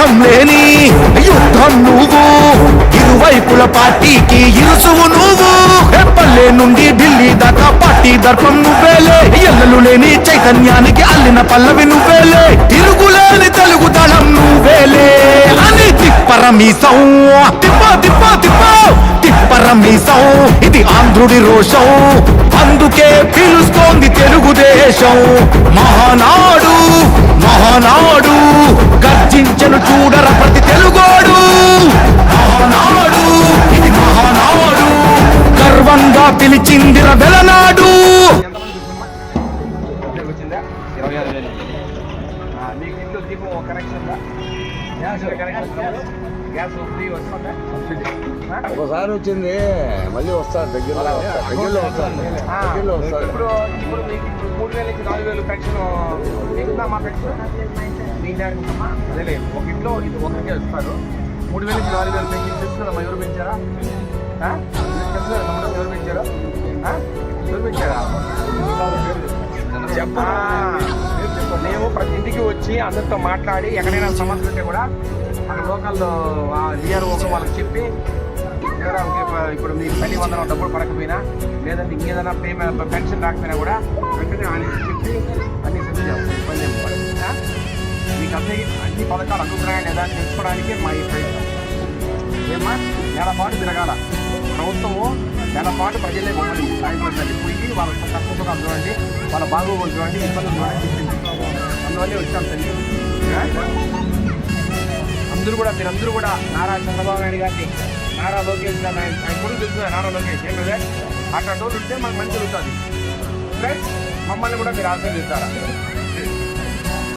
యుద్ధం లేని యుద్ధం నువ్వు. ఇరువైపుల పార్టీకి ఇరుసువు నువ్వు. ఎప్పల్లే నుండి ఢిల్లీ దాకా పార్టీ దర్పం నువ్వేలే ఎల్లలు లేని చైతన్యానికి అల్లిన పల్లవి నువ్వేలే తిరుగులేని తెలుగు దళం నువ్వేలే అని తిప్పరమీసం తిప్ప తిప్ప తిప్ప. తిప్పరమీసం ఇది ఆంధ్రుడి రోషం. అందుకే పిలుస్తోంది తెలుగుదేశం. మహానాడు మహానాడు. గర్జించను చూడర ప్రతి తెలుగోడు. మహానాడు ఇది మహానాడు. గర్వంగా పిలిచిందిర వెలనాడు? ఒకసారి వచ్చింది మళ్ళీ వస్తారు దగ్గరలో వస్తారు దగ్గరలో వస్తారు దగ్గరలో వస్తారు ఇప్పుడు ఇప్పుడు మూడు వేల నుంచి నాలుగు వేలు పెన్షన్ మా పెన్షన్? మీ అదే ఉందమ్మా ఒక ఇంట్లో ఇది ఒకరికే ఇస్తారు. మూడు వేలు నాలుగు వేలు పెన్షన్ తెలుసుకున్నామ్మా ఎవరు పెంచారా? ఆ? ఎవరు పెంచారా? ఎవరు పెంచారా? మేము ప్రతి ఇంటికి వచ్చి అందరితో మాట్లాడి ఎక్కడైనా సమస్య ఉంటే కూడా అక్కడ లోకల్లో విఆర్ఓ వాళ్ళకి చెప్పి ఇప్పుడు మీ పని వందల డబ్బులు పడకపోయినా లేదంటే ఇంకేదైనా పేమెంట్ పెన్షన్ రాకపోయినా కూడా వెంటనే ఆయన చెప్పి మీకు అన్ని పథకాలు అందుతున్నాయా లేదా అని తెలుసుకోవడానికి మా ఈ ప్రయత్నం. ఏమ్మా నెల తిరగాల. ప్రభుత్వము నెలపాటు ప్రజలే మమ్మల్ని సాయపడాలి పోయి వాళ్ళ కష్టసుఖాలు చూడండి వాళ్ళ బాగోగులు చూడండి ఇబ్బందులు చూడండి చెప్పింది అందువల్లే వచ్చాం తల్లి. అందరూ కూడా మీరందరూ కూడా నారా చంద్రబాబు నాయుడు గారిని నారా లోకేష్ గారు ఆయన ఆయన కూడా నారా లోకేష్? ఏం లేదా? అట్లా రోజు ఉంటే మనకు మంచి జరుగుతుంది. ప్లస్ మమ్మల్ని కూడా మీరు ఆశీర్వదిస్తారా?